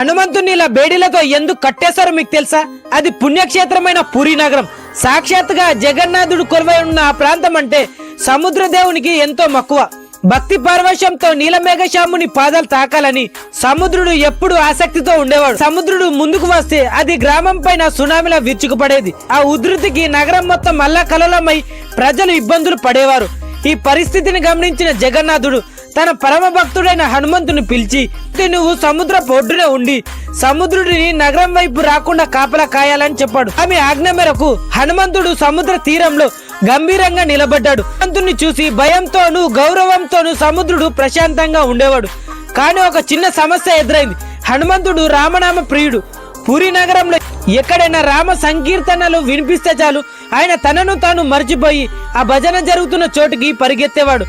హనుమంతుని ఇలా బేడీలతో ఎందుకు కట్టేశారో మీకు తెలుసా? అది పుణ్యక్షేత్రమైన పూరి నగరం. సాక్షాత్గా జగన్నాథుడు కొలువై ఉన్న ఆ ప్రాంతం అంటే సముద్ర దేవునికి ఎంతో మక్కువ. భక్తి పార్వశంతో నీలమేఘశ్యాముని పాదాలు తాకాలని సముద్రుడు ఎప్పుడు ఆసక్తితో ఉండేవాడు. సముద్రుడు ముందుకు వస్తే అది గ్రామం పైన సునామీలా విరుచుకుపడేది. ఆ ఉధృతికి నగరం మొత్తం అల్లకలలమై ప్రజలు ఇబ్బందులు పడేవారు. ఈ పరిస్థితిని గమనించిన జగన్నాథుడు తన పరమ భక్తుడైన హనుమంతుని పిలిచి నువ్వు సముద్ర ఒడ్డున ఉండి సముద్రుడిని నగరం వైపు రాకుండా కాపలా కాయాలని చెప్పాడు. ఆమె ఆజ్ఞ మేరకు హనుమంతుడు సముద్ర తీరంలో గంభీరంగా నిలబడ్డాడు. హనుమంతుని చూసి భయంతోనూ గౌరవంతోనూ సముద్రుడు ప్రశాంతంగా ఉండేవాడు. కానీ ఒక చిన్న సమస్య ఎదురైంది. హనుమంతుడు రామనామ ప్రియుడు. పూరి నగరంలో ఎక్కడైనా రామ సంకీర్తనలు వినిపిస్తే చాలు. ఆయన తనను తాను మర్చిపోయి ఆ భజన జరుగుతున్న చోటుకి పరిగెత్తేవాడు.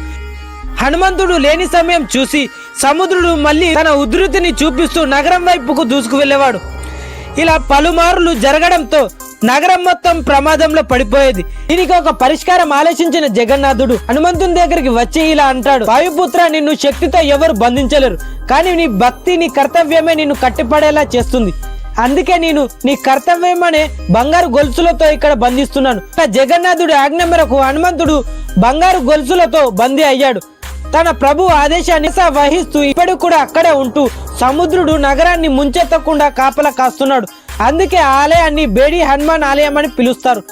హనుమంతుడు లేని సమయం చూసి సముద్రుడు మళ్ళీ తన ఉధృతిని చూపిస్తూ నగరం వైపుకు దూసుకు వెళ్ళేవాడు ఇలా పలుమార్లు జరగడంతో నగరం మొత్తం ప్రమాదంలో పడిపోయేది. దీనికి ఒక పరిష్కారం ఆలోచించిన జగన్నాథుడు హనుమంతుని దగ్గరికి వచ్చి ఇలా అంటాడు వాయుపుత్ర నిన్ను శక్తితో ఎవరు బంధించలేరు కానీ నీ భక్తి నీ కర్తవ్యమే నిన్ను కట్టిపడేలా చేస్తుంది. అందుకే నేను నీ కర్తవ్యం అనే బంగారు గొలుసులతో ఇక్కడ బంధిస్తున్నాను. ఆ జగన్నాథుడి ఆజ్ఞ మేరకు హనుమంతుడు బంగారు గొలుసులతో బందీ అయ్యాడు. తన ప్రభు ఆదేశాన్ని వహిస్తూ ఇప్పటికి కూడా అక్కడే ఉంటూ సముద్రుడు నగరాన్ని ముంచెత్తకుండా కాపలా కాస్తున్నాడు. అందుకే ఆలయాన్ని బేడి హనుమాన్ ఆలయం అని పిలుస్తారు.